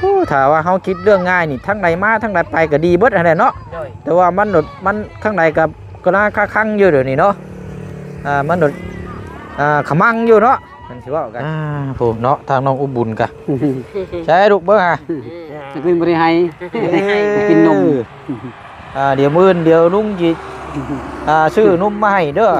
โอ้ถ้าว่าเฮาคิดเรื่องง่ายนี่ทั้งใดมาทั้งใดไปก็ดีเบิดอันนั้นเนาะโดยแต่ว่ามันหนดมันข้างในกับก็น่าค้าคังอยู่เดี๋ยวนี้เนาะอ่ามันหนดอ่าขมังอยู่เนาะมันสิว่ากันอ่าผู้เนาะทางน้องอุบุญกะใช่ลูกเบิ่งอะจะเป็นบริให้กินนมอ่าเดี๋ยวมื้อนเดี๋ยวลุงจิอ่าซื้อนมมาให้เด้อ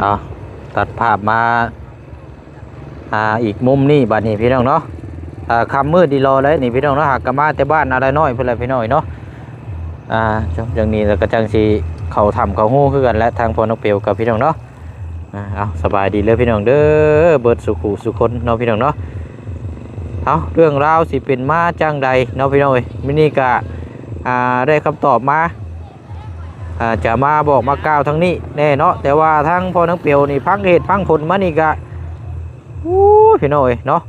เอาตัดภาพมาอ่าอีกมุมนี่บัดนี้พี่น้องเนาะอ่าคำมืดดีรอเลยนี่พี่น้องเนาะหากกะมาแต่บ้านอะไรน้อยเพิ่อนพี่น้อยเนาะอ่าจังจังนี้แล้วก็จังสิเขาทำเขาฮู้คือกันและทางพอนกเปียวกับพี่น้องเนาะอ่าเอาสบายดีเลยพี่น้องเด้อเบิดสุขุสุคนเนาะพี่น้องเนาะเอาเรื่องราวสิเป็นมาจังใดเนาะพี่น้องเอ้ยมินี่กะอ่าได้คำตอบมา จะมาบอกมากล่าวทั้งนี้แน่เนาะแต่ว่าทั้งพอนังเปียวนี่พังเหตุพังผลมานี่กะอู้พี่น้อยเนาะ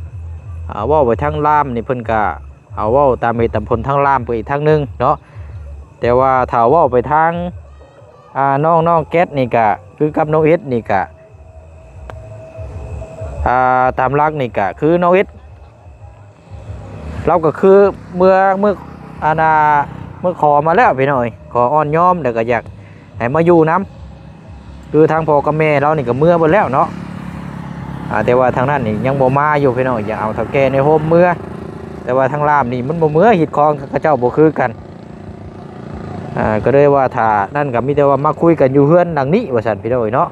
อ่าว่าไปทั้งล่ามนี่เพิ่นกะเอาว่าตามเหตุตามผลทั้งล่ามไปอีกทางหนึงเนาะแต่ว่าถ้าว่าไปทางอ่าน้องน้องแก๊สนี่กะคือกับน้องเอสนี่กะอ่าตามรักนี่กะคือน้องเอสเราก็คือเมื่อเมื่ออาณา เมื่อขอมาแล้วพี่หน่อยขออ้อนย้อมแล้วก็อยากให้มาอยู่น้ำคือทางพ่อกับแม่เรานี่ก็เมื่อหมดแล้วเนาะแต่ว่าทางนั้นนี่ยังบ่มาอยู่พี่น้อยอยากเอาเท่าแกในโฮมเมื่อ แต่ว่าทางลามนี่มันบ่เมื่อหิดคองกับเจ้าบ่คือกันอ่าก็เลยว่าถ้านั่นก็มีแต่ว่ามาคุยกันอยู่เฮือนดังนี้ว่าซั่นพี่น้อยเนาะ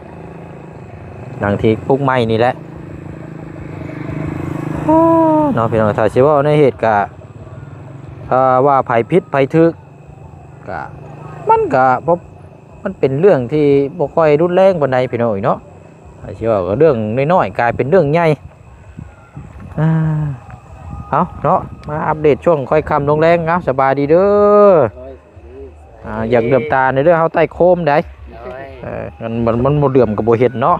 ดังที่ปลุกไม้นี่แหละโอ้เนาะพี่น้อยถ้าสิเว่าในเหตุก็ถ้า ว่าภัยพิษภัยทึกก็มันก็บ่มันเป็นเรื่องที่บ่ค่อยรุนแรงปานใดพี่น้อยเนาะอาชีว่าก็เรื่องน้อยๆกลายเป็นเรื่องใหญ่เอาเนาะมาอัปเดตช่วงค่อยคำลงแรงนะสบายดีเด้ออ่าอยากเดือบตาในเรื่องเฮาใต้โคมได้มันมันมันบ่เดือมก็บ่เฮ็ดเนาะ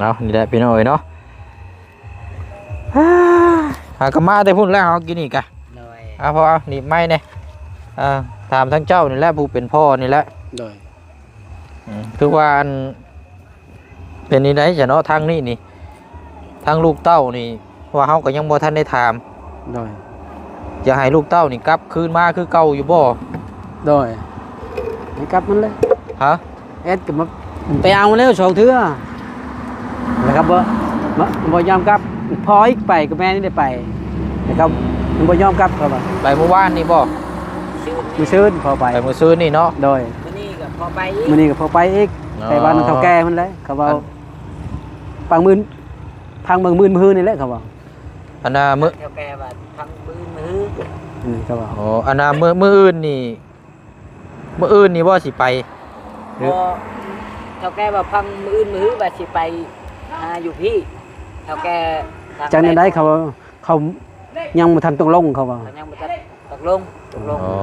เอานี่แหละพี่น้อยเนาะฮ่าหากมาแต่พุ่นแล้วเฮากินอีกอะ เอาพอเอาหนีบไม่เนี่ยอ่าถามทั้งเจ้านี่แหละผู้เป็นพ่อนี่แหละโดยอืมคือว่าอันเป็นนี่ไหนจะเนาะทางนี้นี่ทางลูกเต้านี่ว่าเฮาก็ยังบ่ทันได้ถามโดยจะให้ลูกเต้านี่กลับคืนมาคือเก่าอยู่บ่โดยไปกลับมันเลยฮะเอ็ดก็มาไปเอาแล้วสองเทื่อนะครับบ่บ่บ่ยอมกลับพออีกไปก็แม่นี่ได้ไปนะครับ มันบ่ยอมกลับครับว่าไปเมื่อวานนี่บ่ชื่อมือซื้อพอไปไปเมื่อซื้อนี่เนาะโดยมื้อนี้ก็พอไปอีกมื้อนี้ก็พอไปอีกไปบ้านเฒ่าแก่มันเลยเขาว่าปังมื่นพังเบิ่งมื่นมือนี่แหละเขาว่าอันน่ะมื้อเท่าแก่ว่าพังมือมืออืมเขาว่าอ๋ออันน่ะมื้อมื้ออื่นนี่มื้ออื่นนี่บ่สิไปพอเท่าแก่ว่าพังมืออื่นมือว่าสิไปหาอยู่พี่เท่าแก่ทงจากนั้นได้เขาว่าเขา ยังบ่ทันตกลงเขาว่าเขายังบ่ทันตกลงตกลงอ๋อ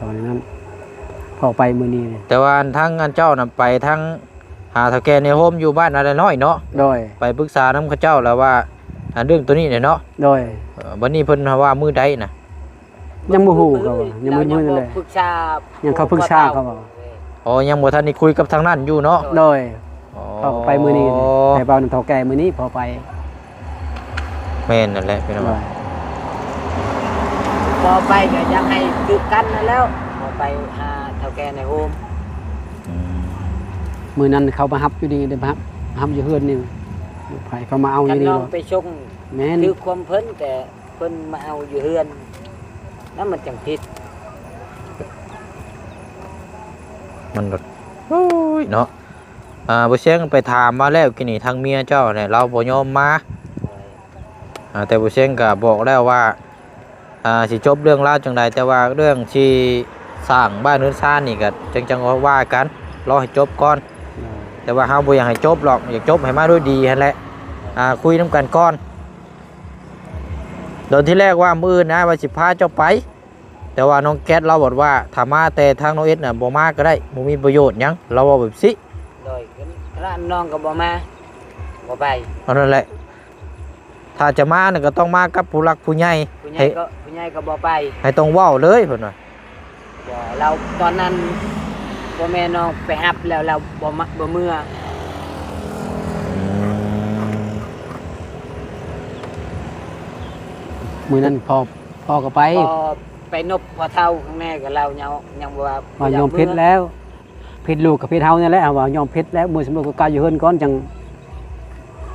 ตอนนั้นพอไปมื้อนี้เนี่ยแต่ว่าทั้งอันเจ้าน่ะไปทั้งหาเฒ่าแก่ในโฮมอยู่บ้านอะไรน้อยเนาะโดยไปปรึกษาน้ำเข้าเจ้าแล้วว่าอ่าเรื่องตัวนี้เนี่ยเนาะโดยเอ่อวันนี้เพิ่นว่ามือใดนะยังบ่ฮู้เขาว่ายังบ่รู้เลยปรึกษายังเขาปรึกษาเขาบอกอ๋อยังบ่ทันได้คุยกับทางนั้นอยู่เนาะโดยอ๋อเขาก็ไปมื้อนี้เนี่ยไปเบาน้ำเฒ่าแก่มื้อนี้พอไป แม่นนั่นแหละพี่น้องโดยพอไปก็ยังให้คือกันนั่นแล้วพอไปหาเท่าแก่ในโฮมอืมมื้อนั้นเขามารับอยู่ดีได้มารับรับอยู่เฮือนนี่ไผเขามาเอาอกันยู่นี่น้องบ่ไปชงแม่นคือความเพิ่นแต่เพิ่นมาเอาอยู่เฮือนนั่นมันจังผิดมันก็โอ้ยเนาะอ่าบ่เสียงไปถามมาแล้วกินนี่ทางเมียเจ้าเนี่ยเราบ่ยอมมาอ่า แต่บ่เสียงก็บอกแล้วว่าอ่าสิจบเรื่องราวจังใดแต่ว่าเรื่องที่สร้างบ้านเรือนซ่านนี่ก็จังจังๆว่ากันรอให้จบก่อน แต่ว่าเฮาบ่อยากให้จบหรอกอยากจบให้มาด้วยดีหั่นแหละอ่าคุยน้ำกันก่อนโดนที่แรกว่ามื้ออื่นนะว่าสิพาเจ้าไป แต่ว่าน้องแก๊สเราบอกว่าถ้ามาแต่ทางน้องเอสน่ะบ่มาก็ได้บ่มีประโยชน์หยังเราว่าแบบสิโดยร้านน้องก็บ่มาบ่ไปเอานั่นแหละ ถ้าจะมาเนี่ยก็ต้องมากับผู้หลักผู้ใหญ่ผู้ใหญ่ให้ก็ผู้ใหญ่ก็บ่ไปให้ต้องเว้าเลยเพิ่นว่าบ่เราตอนนั้นพ่อแม่น้องไปรับแล้วเราบ่มาบ่เมื่อมื้อนั้นพอพอก็ไปพอไปนบพอเท่าข้างแม่กับเรายังยังบ่ว่าว่ายอมพิษแล้วพิษลูกกับพิษเฮานี่แหละว่ายอมพิษแล้วมือสำรวจก็กล้าอยู่เฮือนก่อนจัง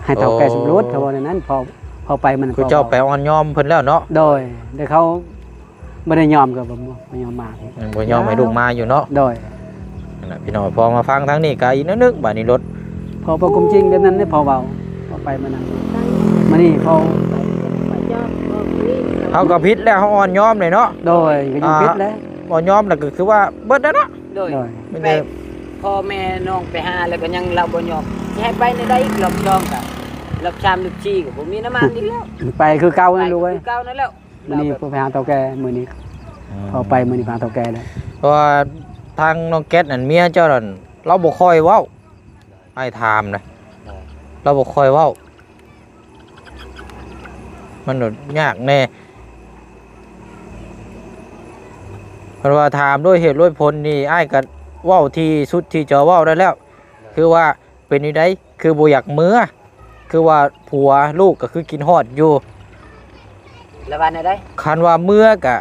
ให้เท่าแก่สำรวจเขาว่าในนั้นพอ พอไปมันคือเจ้าไปอ่อนยอมเพิ่นแล้วเนาะโดยเดี๋ยวเขาไม่ได้ยอมกับผมไม่ยอมมาบ่ยอมให้ลูกมาอยู่เนาะโดยนั่นน่ะพี่น้องพอมาฟังทั้งนี้ก็อีกนิดนึงบัดนี้รถพอพอคุมจริงแบบนั้นได้พอเบาพอไปมันนั้นมานี่พอเฮาก็ผิดแล้วเฮาอ่อนยอมเลยเนาะโดยก็ยอมพิษแล้วอ่อนยอมแล้วก็คือว่าเบิดแล้วเนาะโดยโดยไม่ไปได้พ่อแม่น้องไปหาแล้วก็ยังเราบ่ยอมสิให้ไปในได้อีกรอบช่องก็ร อบชามรอบชีก็บ่มีน้ำมันอีกแล้วไปคือเก่านั่นรู้ไปไว้คือเก่านั่นแล้วมันนี่พอไปหาเท่าแก่มือนี้พอไปมือนี้พาเท่าแก่แล้วเพราะว่าทางน้องแก๊สนั่นเมียเจ้านั่นเราบ่ค่อยเว้าไอ้ถามนะเราบ่ค่อยเว้า มันก็ยากแน่เพราะว่าถามด้วยเหตุด้วยผลนี่ไอ้ายก็เว้าที่สุดที่จะเว้าได้แล้ว คือว่าเป็นนี่ได้คือบ่อยากเมือ คือว่าผัวลูกก็คือกินฮอดอยู่แล้ววันไหนได้คันว่าเมื่อกะ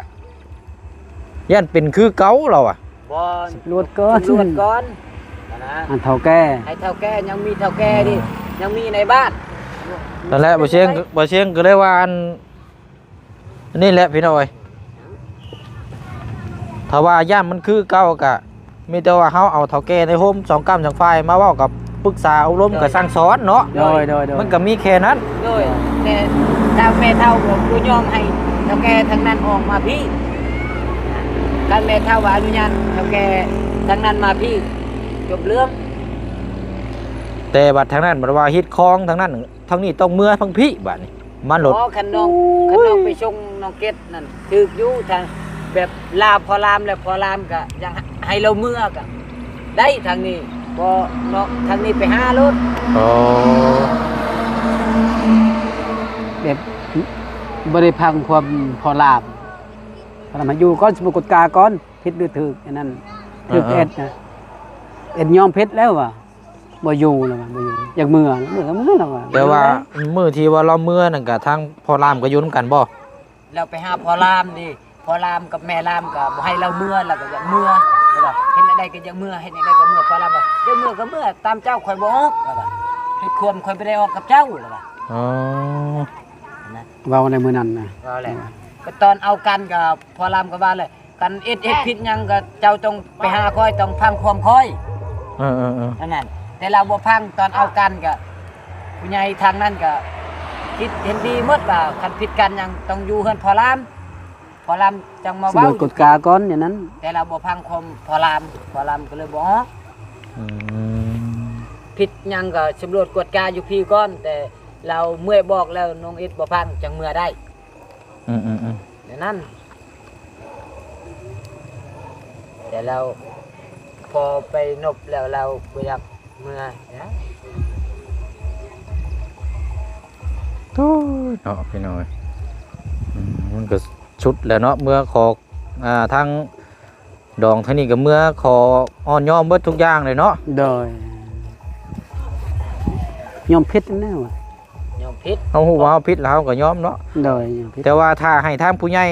ยันเป็นคือเก้าเราอะบ่รวดก่อนตำรวจก่อนนะอันเท่าแก่ให้เท่าแก่ยังมีเท่าแก่ดิยังมีในบ้านนั่นแหละบ่เชียงบ่เชียงก็เลยว่าอันนี่แหละพี่น้อยถ้าว่าย่านมันคือเก้ากะมีแต่ว่าเฮาเอาเฒ่าแก่ในโฮมสองกำสองฝ่ายมาเว้ากับ ปรึกษาอบรมกับสั่งสอนเนาะโดยโดยโดยมันก็มีแค่นั้นโดยแต่ถ้าแม่เท่าผมกูยอมให้เท่าแก่ทั้งนั้นออกมาพี่การแม่เท่าว่าอนุญาตเท่าแก่ทั้งนั้นมาพี่จบเรื่องแต่บัดทางนั้นบัดว่าฮิตคองทางนั้นทางนี้ต้องเมื่อพังพี่บัดนี้มันหลดอ๋อคันน้องคันน้องไปชงน้องเกตนั่นถึกอยู่ทางแบบลาพอลามแล้วพอลามก็ยังให้เราเมื่อกะได้ทางนี้ พอเนาะทางนี้ไปหารถโอ้แบบบริพังความพอลาบพอลามาอยู่ก้อนสมุกฎกาก้อนพิษหรือถึกอันนั้นถึกเอ็ดนะเอ็ดยอมเพชรแล้วว่ะบ่อยู่แล้วว่ะบ่อยู่อยากเมื่อเมื่อก็เมื่อแล้วว่ะแต่ว่ามื้อที่ว่าเราเมื่อนั่นก็ทางพ่อรามก็อยู่นํกันบ่เราไปหาพอลามดิพอลามกับแม่ลามก็บ่ให้เราเมื่อแล้วก็อยากเมื่อแล้ วก็เห็นอะไรก็อยากเมื่อเห็นอะไรก็เมื่อพอลามว่าอยากเมื่อก็เมื่อตามเจ้าข่อยบ่ออกแล้วก็ให้ความข่อยไปได้ออกกับเจ้าแล้วก็อ๋อนะเว้าในมื้อนั้นนะว่าแหละก็ตอนเอากันกับพอลามก็ว่าเลยกันเอ็ดเอ็ดผิดหยังก็เจ้าต้องไปหาค่อยต้องพังความค่อยเออเออเออนั่นนั่นแต่เราบ่พังตอนเอากันก็ผู้ใหญ่ทางนั้นก็คิดเห็นดีหมดว่าคันผิดกันหยังต้องอยู่เฮือนพอลาม พอลามจังมาสเว้ามุกฎกาก้อนอย่างนั้นแต่เราบ่พังความพอลามพอลามก็เลยบ่ออกอืมผิดหยังก็สำรวจกวดกาอยู่พี่ก่อน แต่เราเมื่อยบอกแล้วน้องเอ็ดบ่พังจังเมื่อได้อืมอืมอืมอย่างนั้น แต่เราพอไปนบแล้วเราบ่อยากเมื่อนะโถ่เนาะพี่น้อยอืมมันก็ ชุดแล้วเนาะเมื่อขออ่าทางดองเท่านี้ก็เมื่อขออ่อนยอมเบิดทุกอย่างเลยเนาะโดยยอมเพชรแน่ว่ะยอมผิดเอาฮู้ว่าเฮาผิดแล้วเฮาก็ยอมเนาะโดยยอมเพชรแต่ว่าถ้าให้ทางผู้ใหญ่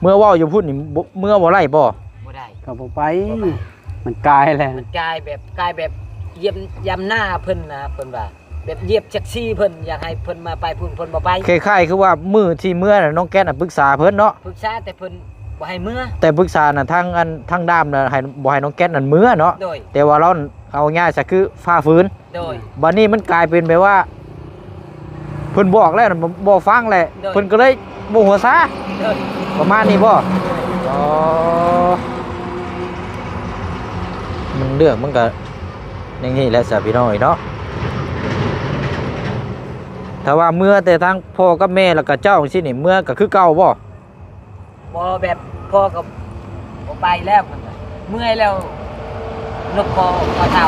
เมื่อเว้าอยู่พุ่นนี่บ่เมื่อบ่ไล่บ่บ่ได้ ก็บ่ไปมันกลายแล้วมันกลายแบบกลายแบบเยี่ยมยำหน้าเพิ่นนะเพิ่นว่า แบบเหยียบแท็กซี่เพิ่นอยากให้เพิ่นมาไปพุ่นเพิ่นบ่ไปคล้ายๆคือว่ามือที่เมื่อน่ะน้องแก้นน่ะปรึกษาเพิ่นเนาะปรึกษาแต่เพิ่นบ่ให้เมื่อ แต่ปรึกษาน่ะทางอันทางด้ามน่ะให้บ่ให้น้องแก้นนั่นเมื่อเนาะโดย แต่ว่าเราเอาง่ายซะคือฝ่าฝืนโดย บัดนี้มันกลายเป็นแบบว่าเพิ่นบอกแล้วน่ะบ่บ่ฟังแหละโดยเพิ่นก็เลยบ่หัวซาโดย ประมาณนี้บ่อ๋อมันเรื่องมันก็อย่างนี้แหละสะพี่น้อยเนาะ ถ้าว่าเมื่อแต่ทางพ่อกับแม่แล้วก็เจ้าจังซี่นี่เมื่อก็คือเก่าบ่บ่แบบพ่อกับบ่ไปแล้วเพิ่นว่าเมื่อยแล้วนกคอคอเท่า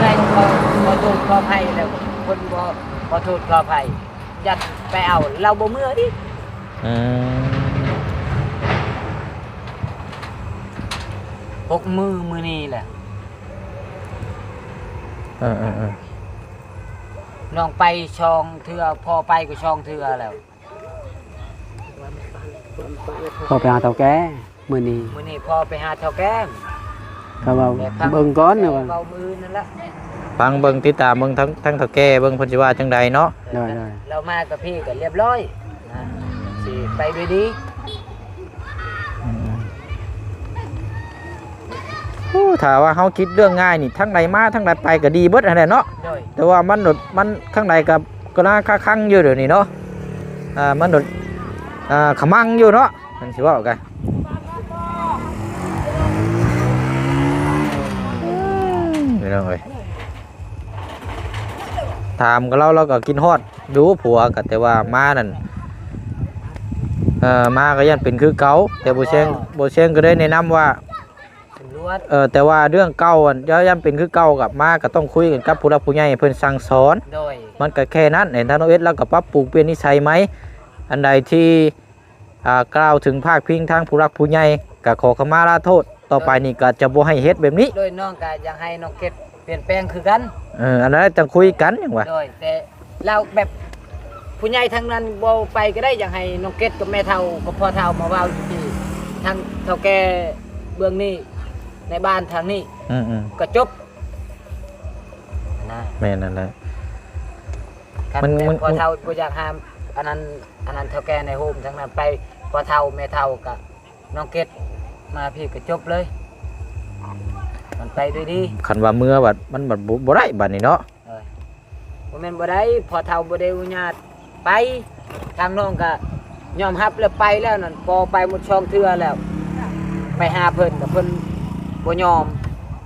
ได้คอคอโทษคอภัยแล้วคนบ่ขอโทษขอภัยยัดไปเอาเราบ่เมื่อดิอืมหกมือมือนี้แหละ เออเออเออ น้องไปช่องเทือพอไปก็ช่องเทือแล้วพอไปหาเฒ่าแก่มื้อนี้มือนี้พอไปหาเท่าแก้มก็ว่าแต่พัเบิ่งก่อนนะว่าเบามือนั่นละฟังเบิ่งติดตามเบิ่งทั้งทั้งเฒ่าแก่เบิ่งเพิ่นสิว่าจังใดเนาะได้ได้เรามากับพี่ก็เรียบร้อยนะสิไปด้วยดี ถ้าว่าเฮาคิดเรื่องง่ายนี่ทั้งใดมาทั้งใดไปก็ดีเบิดอันนั้นเนาะโดยแต่ว่ามันโดดมันข้างในกับก็น่าค้าคังอยู่เดี๋ยวนี้เนาะอ่ามันโดดอ่าขมังอยู่เนาะมันสิว่ากันไม่ต้องเลยถามกับเราเราก็กินฮอดดูผัวกันแต่ว่ามานั่นเอ่อมาก็ยันเป็นคือเก่าแต่โบเชงโบเชงก็ได้แนะนำว่าตำร วจเออแต่ว่าเรื่องเก่าอันย่ยันเป็นคือเก่ากับมาก็ต้องคุยกันกับผู้รักผู้ใหญ่ให้เพิ่นสั่งสอน โดยมันก็แค่นั้นเห็นท่านโอเอสแล้วก็ปรับปรุงเปลี่ยนนิสัยไหม อันใดที่อ่ากล่าวถึงภาคพิงทางผู้รักผู้ใหญ่ก็ขอขมาลาโทษ ต่อไปนี่ก็จะบ่ให้เฮ็ดแบบนี้ โดยน้องก็อยากให้น้องเก็บเปลี่ยนแปลงคือกัน เอออันนั้นจะคุยกันอย่างว่า โดยแต่เราแบบผู้ใหญ่ทางนั้นบ่ไปก็ได้อยากให้น้องเก็ตกับแม่เฒ่ากับพ่อเฒ่ามาเว้าอยู่ที่ทางเฒ่าแก่เบื้องนี้ ในบ้านทางนี้อืมอืมก็จบนะแม่นนั่นแหละ ครับมันแต่มันพ่อเฒ่าบ่อยากห้ามอันนั้นอันนั้นเฒ่าแก่ในโฮมทางนั้นไปพ่อเฒ่าแม่เฒ่ากับน้องเก็ตมาพี่ก็จบเลย มันไปด้วยดีคันว่าเมื่อบัดมันบัดบ่บ่ได้บัดนี้เนาะเอ้ยบ่แม่นบ่ได้พอเฒ่าบ่ได้อนุญาตไปทางน้องก็ยอมรับแล้วไปแล้วนั่นพอไปหมดช่องเทื่อแล้ว ไปหาเพิ่นก็เพิ่น บ่ยอม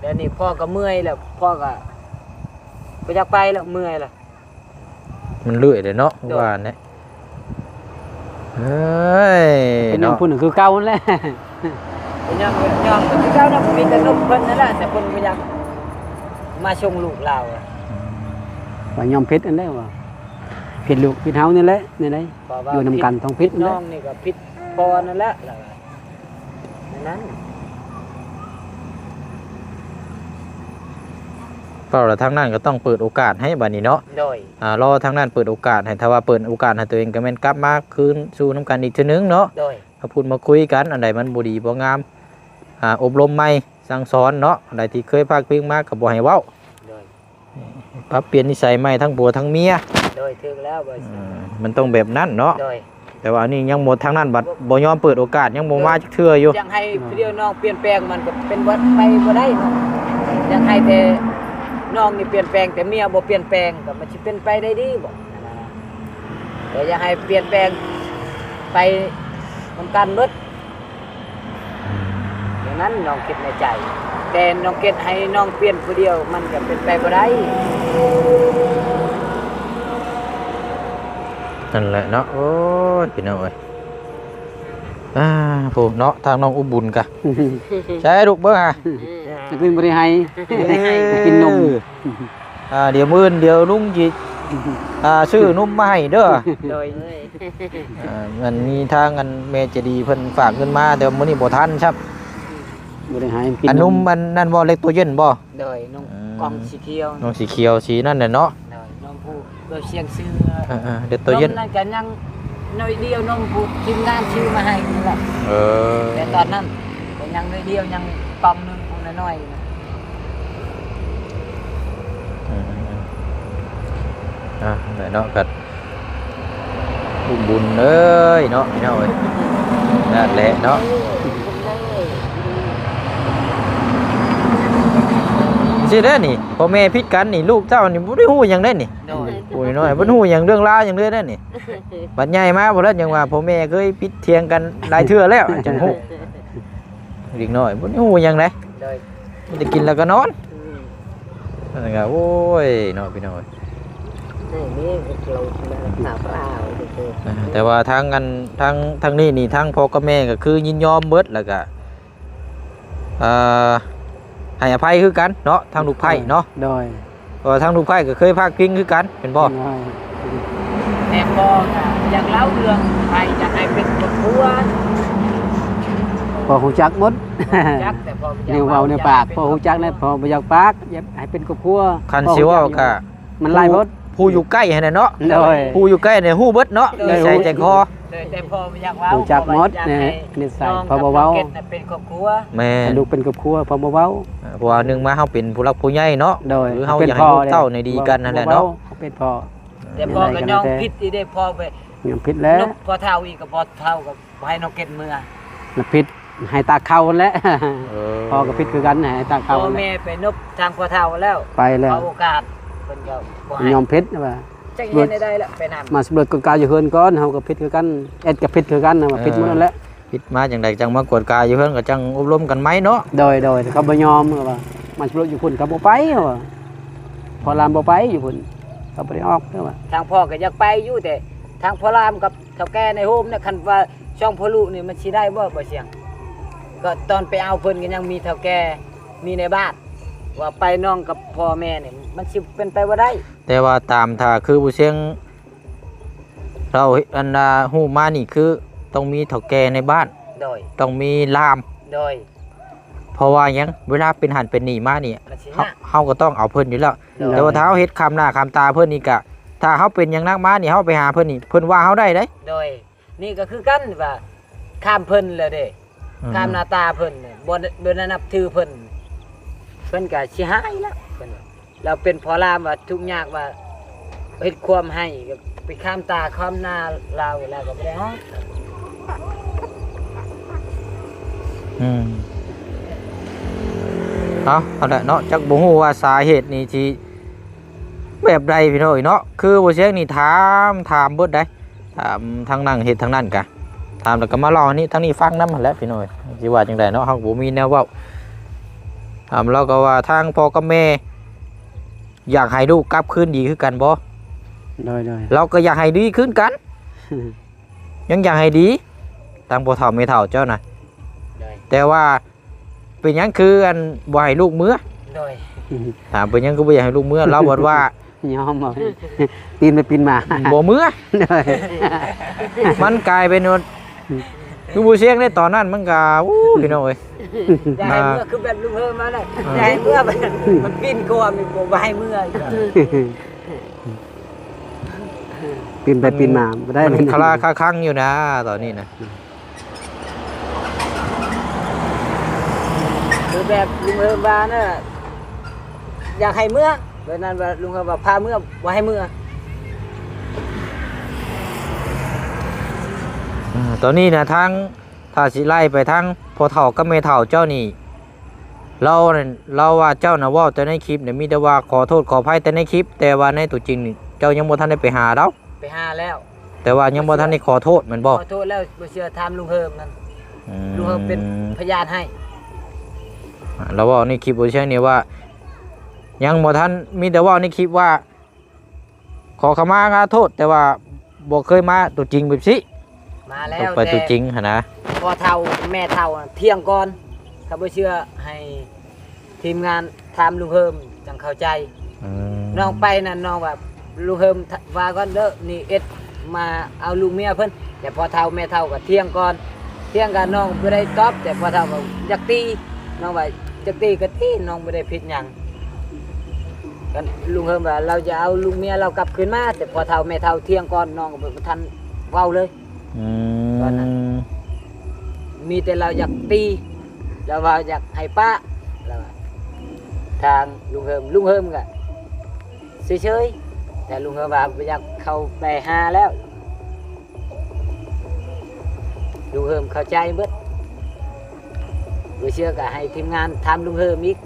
แล้วนี่พ่อก็เมื่อยแล้วพ่อก็บ่อยากไปแล้วเมื่อยแล้ว มันเลื่อยเลยเนาะโดดว่าเนี่ยเฮ้ยเป็นน้องเนาะผู้หนึงคือเก่านั่นแหละบ่ยอมบ่ยอมก็คือเก่านะมีแต่นมเพิ่นนั่นแหละแต่เพิ่นบ่อยากมาส่งลูกเราอะว่ายอมเพชรนั่นแหละว่าเพชรลูกเพชรเฮานี่แหละนี่แหละเพราะว่าอยู่นำกันท้องเพชรนั่นแหน้อละงนี่ก็ผิดพอนั่นแหละแล้วก็นั้น เปล่าแล้วทางนั้นก็ต้องเปิดโอกาสให้บัดนี้เนาะโดยอ่ารอทางนั้นเปิดโอกาสให้ถ้าว่าเปิดโอกาสให้ตัวเองก็แม่นกลับมาคืนสู่น้ำกันอีกเทีนึงเนาะโดยมาพูดมาคุยกันอันใดมันบ่ดีบ่งามอ่าอบรมใหม่สั่งสอนเนาะอันใดที่เคยพากพิงมาก็บ่ให้เว้าโดยปรับเปลี่ยนนิสัยใหม่ทั้งผัวทั้งเมียโดยถึงแล้วบ่อืมมันต้องแบบนั้นเนาะโดยแต่ว่าอันนี้ยังหมดทางนั้นบัดบ่ยอมเปิดโอกาสยังบ่มาจักเทื่ออยู่ยังให้เดียวน้องเปลี่ยนแปลงมันก็เป็นวัดไปบ่ได้เนาะยังให้แต่ น้องนี่เปลี่ยนแปลงแต่เมียบ่เปลี่ยนแปลงก็มันสิเป็นไปได้ดีบ่นั่นน่ะนะแต่ยังให้เปลี่ยนแปลงไปนำกันเบิดอย่างนั้นน้องคิดในใจ แต่น้องเก็ดให้น้องเปลี่ยนผู้เดียว มันก็เป็นไปบ่ได้นั่นแหละเนาะโอ้ยพี่น้องเอ้ยอ่าผู้เนาะทางน้องอุบุญกะ ใช่ลูกเบิ่งอะ จะกินบ่ได้ให้กินนมอ่าเดี๋ยวมื้อนเดี๋ยวลุงจิอ่าซื้อนมมาให้เด้อโดยอ่ามันมีทางอันเมเจดีเพิ่นฝากเงินมาแต่ว่ามื้อนี้บ่ทันครับบ่ได้ให้กินอันนมมันนั่นบ่เล็กตัวเย็นบ่โดยน้องอืมกองสีเขียวน้องสีเขียวสีนั่นน่ะเนาะโดยน้องผู้เบอร์เชียงซื้อเออๆเด็กตัวเย็นมนั่นก็ยังน้อยเดียวน้องผู้ทีมงานชื่อมาให้นี่แหละเออแต่ตอนนั้นก็ยังน้อยเดียวยังกล่องหนึงผู้ น้อยๆนะอะได้เนาะกัดบุญบุญเอ้ยเนาะพี่น้องเอ้ยนั่นแหละเนาะสิได้นี่พ่อแม่พิดกันนี่ลูกเจ้านี่บ่ได้ฮู้หยังได้นี่โดยโอ้ยน้อยบ่ฮู้หยังเรื่องราวหยังเลยได้นี่บัดใหญ่มาบ่แล้วยังว่าพ่อแม่เคยพิดเถียงกันหลายเทื่อแล้วจังฮู้เด็กน้อยบ่ได้ฮู้หยังได้ เลยโดยมีแต่กินแล้วก็นอนนั่นก็โอ้ยเนาะพี่น้อยนี่เราสาวเปล่าอ่าแต่ว่าทางกันทางทางนี้นี่ทางพ่อกับแม่ก็คือยินยอมเบิดแล้วก็อ่าให้อภัยคือกันเนาะทางลูกไผ่เนาะโดยเพราะว่าทางลูกไผ่ก็เคยพากพิงคือกันเป็นบ่โดยแต่พอก็อยากเล่าเรื่องไปอยากให้เป็นครอบครัวพอหูจักหมดจักแต่ พอบ่อยนิ้วเว้าในปากพอหูจักเนี่ยพอบ่อยากปากอย่าให้เป็นครอบครัวคันสิเว้าก็มันไล่หมดผู้อยู่ใกล้ให้น่ะเนาะโดย ผู้อยู่ใกล้เนี่ยฮู้เบิดเนาะนิสัยใจคอเลยแต่พอบ่อยากเว้ารู้จักหมดพราะว่าเนี่ยอยากให้นิสัยน้องพอบ่เว้ากับน้องกดน่ะเป็นครอบครัวแม่ให้นลูกเป็นครอบครัวพอบ่เว้าเพราะว่าหนึงมาเฮาเป็นผู้รักผู้ใหญ่เนาะ โดยหรือเฮาอยากให้ลูกเต้าในดีกันนั่นแหละเนาะ บ่เป็นพ่อ แต่พอก็น้องพิษอีได้พอไปยังผิดแล้วนกพอเท่าอีกก็พอเท่ากับบ่ให้น้องเก็ดเมือน่ะผิด ให้ตาเข้าแล้วเออพ่อก็ผิดคือกันให้ตาพ่เข้าอแล้วแม่ไปนบทางพอเท่าแล้วไปแล้วเอาโอกาสเพิ่นก็บ่ให้ยอมผิดนะว่า จักเฮ็ดได้ได้ละไปนำมาสำรวจกลไกอยู่เฮือนก่อนเฮาก็ผิดคือกันเอ็ดก็ผิดคือกันนะว่าผิดหมดนั่นแหละผิดมาจังใดจังมากวดกายอยู่เพิ่นก็จังอบรมกันไหมเนาะโดยโดยเขาบ่ยอมก็ว่ามาสำรวจอยู่พุ่นเขาบ่ไปว่าพอลามบ่ไปอยู่พุ่นเขาบ่ได้ออกเด้อว่าทางพ่อก็อยากไปอยู่แต่ ทางพ่อรามกับเฒ่าแก่ในโฮมเนี่ยคันว่าช่องพ่อลูกนี่มันสิได้บ่บ่เสียง ก็ตอนไปเอาเพิ่นก็ยังมีเฒ่าแก่มีในบ้านว่าไปน้องกับพ่อแม่นี่มันสิเป็นไปบ่ได้ แต่ว่าตามถ้าคือผู้เสียง เราอันน่ะฮู้มานี่คือต้องมีเฒ่าแก่ในบ้าน โดย ต้องมีลาม โดย เพราะว่าหยังเวลาเป็นหันเป็นหนีมานี่มันสิเฮานะเฮาก็ต้องเอาเพิ่นอยู่แล้ว โดย แต่ว่าถ้าเฮาเฮ็ดคำหน้าคำตาเพิ่นนี่ก็ถ้าเฮาเป็นหยังนักมานี่เฮาไปหาเพิ่นนี่เพิ่นว่าเฮาได้เด้โดย นี่ก็คือกันว่าข้ามเพิ่นแล้วเด้ อืมข้ามหน้าตาเพิ่นเนี่ยบ่บ่ได้นับถือเพิ่นเพิ่นก็สิหายละเพิ่นว่าเราเป็นพอรามว่าทุกข์ยากว่าเฮ็ดความให้ก็ไปข้ามตาข้ามหน้าเราแล้วก็บ่ได้ฮะอืมเอาเอาละเนาะจักบ่ฮู้ว่าสาเหตุนี่ที่แบบใดพี่น้อยเนาะคือบ่เสียงนี่ถามถามเบิดได้ถามทางนั้นเฮ็ดทางนั้นกะ ถามแล้วก็มาเล่าอันนี้ทางนี้ฟังนำหั่นแหละพี่น้อยสิว่าจังไดเนาะเฮาบ่มีแนวเว้าถามเราก็ว่าทางพ่อกับแม่ อยากให้ลูกกลับคืนดีคือกันบ่โดยโดยเราก็อยากให้ดีขึ้นกัน ยังอยากให้ดีทางพ่อเฒ่าแม่เฒ่าเจ้าน่ะโดยแต่ว่าเป็นหยังคืออันบ่ให้ลูกเมื่อโดยถามเป็นหยังคือบ่อยากให้ลูกเมื่อเราบอกว่ายอมบ่ปีนไปปีนมาบ่เมื่อโดยมันกลายเป็นว่า คือผู้เสียงในตอนนั้นมันก็อู้พี่น้องเอ้ยอย่าให้เมื่อคือแบบลุงเฮิมมาเลยอย่าให้เมื่อมันมันปีนกลัวมันบ่ให้เมื่ออีกอะปีนไปปีนมาบ่ได้มันคลาคาคังอยู่นะ ตอนนี้นะคือแบบลุงเฮิมว่าน่ะอยากให้เมื่อเพราะนั้นว่าลุงเฮิมว่าพาเมื่อบ่ให้เมื่อ ตอนนี้นะทางถ้าสิไล่ไปทางพ่อเฒ่ากับแม่เฒ่าเจ้านี่เราเนี่ยเราว่าเจ้าน่ะเว้าแต่ในคลิปเนี่ยมีแต่ว่าขอโทษขออภัยแต่ในคลิป แต่ว่าในตัวจริงนี่เจ้ายังบ่ทันได้ไปหาเราไปหาแล้ว แต่ว่ายังบ่ทันได้ขอโทษแมันบ่ขอโทษแล้วบ่เชื่อถามลุงเฮิมนั่นอืมลุงเฮิมเป็นพยานให้เราว่าในคลิปโอเชียงนี่ว่า ยังบ่ทันมีแต่ว่าในคลิปว่า ขอขมาลาโทษ แต่ว่าบ่เคยมาตัวจริงแบบสิ มาแล้ต้องวไปตัวจริงหั่นนะ พ่อเฒ่าแม่เฒ่าน่ะเที่ยงก่อนถ้าบ่เชื่อให้ทีมงานถามลุงเฮิมจังเข้าใจ อืมน้องไปนั่นน้องแบบลุงเฮิมว่าก่อนเด้อนี่เอ็ดมาเอาลูกเมียเพิ่นแต่พอเฒ่าแม่เฒ่าก็เที่ยงก่อนเที่ยงกันน้องบ่ได้ตอบ แต่พอเฒ่าก็อยากตีน้องว่าอยากตีก็ตีน้องบ่ได้ผิดหยังกันลุงเฮิมว่าเราจะเอาลูกเมียเรากลับคืนมาแต่พอเฒ่าแม่เฒ่าเที่ยงก่อนน้องก็บ่ทันเว้าเลย อืตอนนั้น มมีแต่เราอยากตีเราว่าอยากให้ป้าเราว่าทางลุงเฮิมลุงเฮิมก็เฉยๆแต่ลุงเฮิมว่าอยากเข้าไปหาแล้ว ลุงเฮิมเข้าใจเบิดบ่เชื่อก็ให้ทีมงานทำลุงเฮิมอีก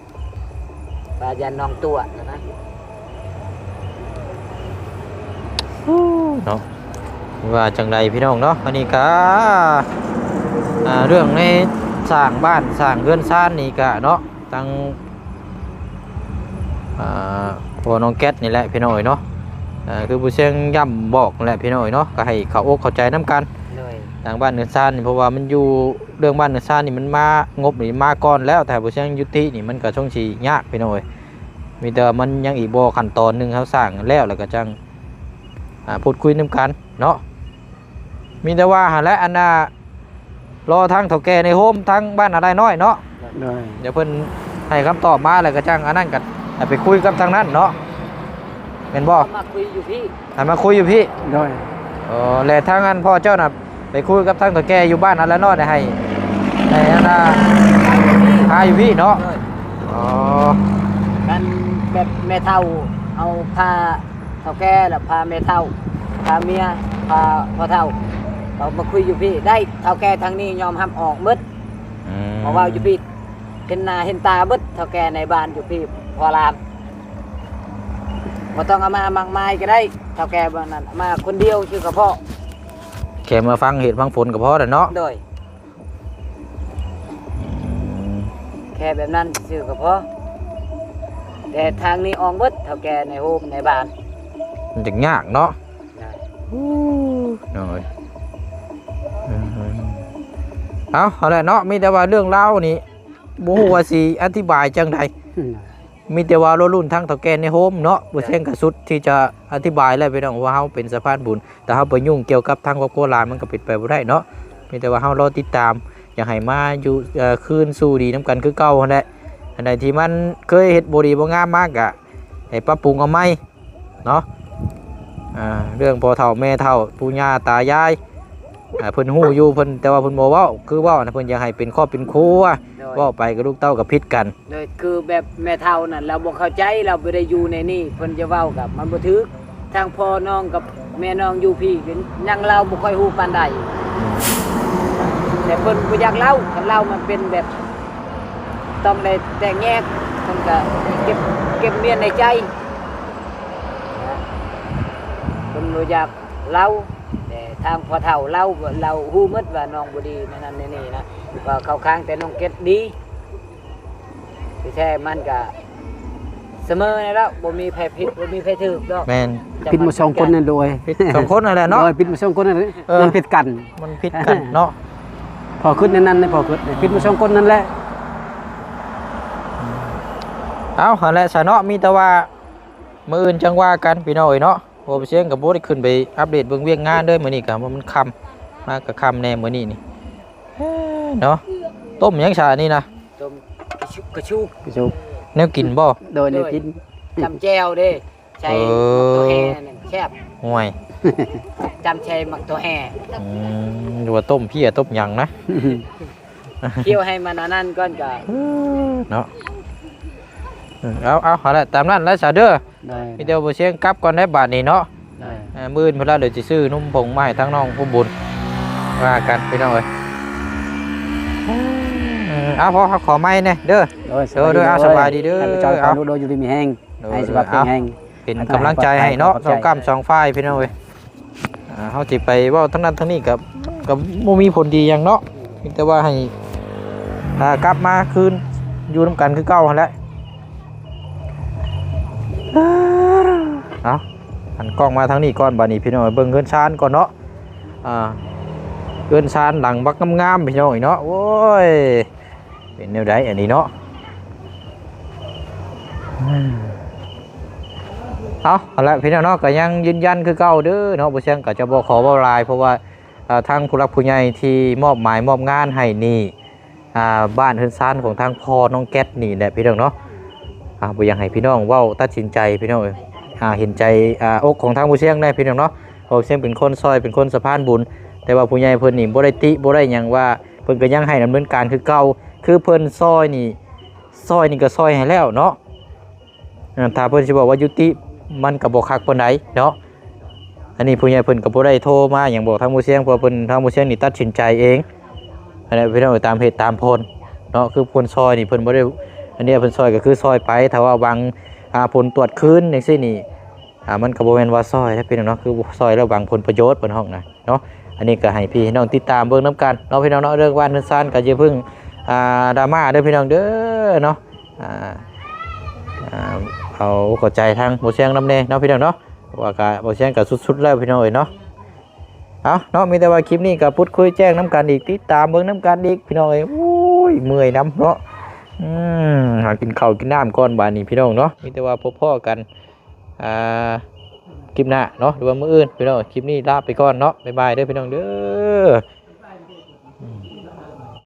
ว่าอย่าน้องตัวนะนะ เนาะ ว่าจังใดพี่น้องเนาะอันนี้ก็อ่าเรื่องในสร้างบ้านสร้างเรือนซ่านนี่ก็เนาะตั้งอ่าพ่อน้องแก๊สนี่แหละพี่น้อยเนาะอ่าคือผู้เชียงย่ำบอกนั่นแหละพี่น้อยเนาะก็ให้เขาอกเข้าใจน้กันเลยอทางบ้านเนือซานนี่เพราะว่ามันอยู่เรื่องบ้านเนือซานนี่มันมางบนี่มาก่อนแล้วแต่บ่เชียงยุตินี่มันก็ช่วงสิยากพี่น้อยมีแต่ว่ามันยังอีกบ่ขั้นตอนหนึงเขาสร้างแล้วแล้วก็จังอ่าพูดคุยนํกันเนาะ มีแต่ว่าหั่นแหละอันน่ะรอทางเฒ่าแก่ในโฮมทางบ้านอะไรน้อยเนาะโดยเดี๋ยวเพิ่นให้คำตอบมาแล้วก็จังอันนั้นกันไปคุยกับทางนั้นเนาะเป็นบ่มาคุยอยู่พี่ให้มาคุยอยู่พี่โดยเออแล้วทางนั้นพ่อเจ้าน่ะไปคุยกับทางตัวแกอยู่บ้านอะไรน้อยได้ให้ให้อันน่ะพาอยู่พี่เนาะเลยอ๋อกันแบบแม่เท่าเอาพาเท่าแก่แล้วพาแม่เท่าพาเมียพาพ่อเท่า เรามาคุยอยู่พี่ได้เท่าแก่ทางนี้ยอมรับออกหมดอืมเพราะว่าอยู่พี่เห็นหน้าเห็นตาเบิดเท่าแก่ในบ้านอยู่พี่พอลามบ่ต้องเอามามากมายก็ได้เท่าแก่บ้านนั้นเอามาคนเดียวชื่อกระเพาะแค่มาฟังเหตุฟังผลก็พอแล้วเนาะโดยอืมแค่แบบนั้นชื่อกระเพาะแต่ทางนี้ออกเบิดเท่าแก่ในโฮมในบ้านมันจะยากเนาะหน่อย เอาเอาละเนาะมีแต่ว่าเรื่องเล่านี่บ่ฮู้ว่าสิอธิบายจังไดมีแต่ว่ารุ่นทั้งเฒ่าแก่ในโฮมเนาะบ่เช่นกับสุดที่จะอธิบายแล้วไปน้องว่าเฮาเป็นสะพานบุญ แต่เฮาไปยุ่งเกี่ยวกับทางครอบครัวหลานมันก็ปิดไปบ่ได้เนาะมีแต่ว่าเฮารอติดตาม อยากให้มาอยู่เอ่อคืนสู่ดีนํกันคือเก่าหั่นแหละอันใดที่มันเคยเฮ็ดบ่ดีบ่งามมากก็ให้ปรับปรุงเอาใหม่เนาะอ่าเรื่องพ่อเฒ่าแม่เฒ่าปู่ย่าตายาย เพิ่นฮู้อยู่เพิ่นแต่ว่าเพิ่นบ่เว้าคือเว้านะเพิ่นอยากให้เป็นครอบเป็นครัวโดยเว้าไปกับลูกเต้ากับพิษกัน โดยคือแบบแม่เท่านั่นเราบ่เข้าใจเราบ่ได้อยู่ในนี่เพิ่นจะเว้ากับมันบ่ถึกทางพ่อน้องกับแม่น้องอยู่พี่เป็นยังเราบ่ค่อยฮู้ปานใดแต่เพิ่นบ่อยากเล่าคันเล่ามันเป็นแบบ ต้องได้แต่แยกเพิ่นก็เก็บเก็บเมียนในใจนะเพิ่นบ่อยากเล่า แต่ทางพ่อเฒ่าเล่าเราฮู้หมดว่าน้องบ่ดีนั่นนั่นนี่ๆนะว่าเข้าข้างแต่น้องเก็ดดีที่แท้มันก็เสมอนี่แล้วบ่มีไผผิดบ่มีไผถูกดอกแม่นจะปิดมาสองคนนั่นโดยพิษสองคนนั่นแหละเนาะโดยปิดมาสองคนนั่นเลยเออมันผิดกัน มันพิษกันเนาะพอขึ้นนั่นนั่นเลยพอขึ้นปิดมาสองคนนั่นแหละเอาหั่นแหละซะเนาะมีแต่ว่ามื้ออื่นจังว่ากันพี่น้องเอ้ยเนาะ บ่ไปเสียงกับบ่ได้ขึ้นไปอัปเดตเบิ่งเวียงงานเด้อมื้อนี้ก็ว่ามันค่ำมาก็ค่ำแน่มื้อนี้นี่เอ้อเนาะต้มหยังชานี่นะต้มกระชุกกระชุกกระจุกแนวกินบ่โดยในกินจำแจวเด้ใช้เออมักตัวแห่นั่นแคบห่วยจำใช้มักตัวแห่อืมอยู่ว่าต้มเพี้ยต้มหยังนะเคี่ยวให้มันอันนั้นก่อนก็เนาะเออเอาเอาเอาละตามนั้นแล้วซะเด้อ โดยมีแต่ว่าบ่เสียงกลับก่อนได้บาดนี้เนาะโดยอ่ามื่นเพิ่นละเดี๋ยวสิซื้อนมผงมาให้ทั้งน้องผู้บุญว่ากันพี่น้องเอ้ยเออเอาพอขอไม้แน่เด้อ โดยเออโดยเอาสบายดีเด้อให้พระเจ้าเอาขอโดยอยู่ดีมีแห้งโดยให้สบายแข็งแห้ง เป็นกำลังใจให้เนาะขอบสใจองกำสองฝ่ายพี่น้องเอ้ยอ่าเฮาสิไปเว้าทั้งนั้นทั้งนี้กับกับบ่มีผลดีหยังเนาะเพียงแต่ว่าให้อ่ากลับมาคืนอยู่นํกันคือเก่าหั่นแหละ เอาหันกล้องมาทางนี้ก่อนบัดนี้พี่น้องเอ้ยเบิ่งเงินชานก่อนเนาะอ่าเกินซานหลังบักงามๆพี่น้องเนาะโอ้ยเป็นแนวใดอันนี้เนาะเอาเอาละพี่น้องเนาะก็ยังยืนยันคือเก่าเด้อเนาะบ่เชียงก็จะบ่ขอเว้าลาย เพราะว่าทางผู้รักผู้ใหญ่ที่มอบหมายมอบงานให้นี่อ่าบ้านเฮือนซานของทางพ่อน้องแก๊สนี่แหละพี่น้องเนาะ อ่าบ่อยากให้พี่น้องเว้าตัดสินใจพี่น้องเอ้ยอ่าเห็นใจอ่าอกของทางผู้เชียงได้พี่น้องเนาะเพราะผู้เชียงเป็นคนซอยเป็นคนสะพานบุญ แต่ว่าผู้ใหญ่เพิ่นนี่บ่ได้ติบ่ได้หยังว่าเพิ่นก็ยังให้ดำเนินการคือเก่าคือเพิ่นซอยนี่ซอยนี่ก็ซอยให้แล้วเนาะอ่าถ้าเพิ่นสิบอกว่ายุติมันก็บ่คักปานใดเนาะอันนี้ผู้ใหญ่เพิ่นก็บ่ได้โทรมาหยังบอกทางหมู่เสียงเพราะเพิ่นทางหมู่เสียงนี่ตัดสินใจเองอันนี้พี่น้องตามเหตุตามผลเนาะคือเพิ่นซอยนี่เพิ่นบ่ได้ อันนี้เพิ่นซอยก็คือซอยไปถ้าว่าบางผลตรวจคืนจังซี่นี่มันก็บ่แม่นว่าซอยถ้าพี่น้องเนาะคือซอยแล้วบางผลประโยชน์เพิ่นห้องนะเนาะอันนี้ก็ให้พี่น้องติดตามเบิ่งน้ำกันเนาะพี่น้องเนาะเรื่องว่านเรื่องซ่านก็อย่าเพิ่งดราม่าเด้อพี่น้องเด้อเนาะอ่าอ่าเอาเข้าใจทางบ่เสียงน้ำแน่เนาะพี่น้องเนาะว่าก็บ่เสียงก็สุดๆแล้วพี่น้องเอ้ยเนาะเอาเนาะมีแต่ว่าคลิปนี้ก็พูดคุยแจ้งน้ำกันอีกติดตามเบิ่งน้ำกันอีกพี่น้องเอ้ยโอ้ยเมื่อยน้ำเนาะ อืมหากินข้าวกินน้ำก่อนบานนี้พี่น้องเนาะมีแต่ว่าพบพ่อกันอ่าคลิปหน้าเนาะหรือว่ามื้ออื่นพี่น้องคลิปนี้ลาไปก่อนเนาะบ๊ายบายเด้อพี่น้องเด้อ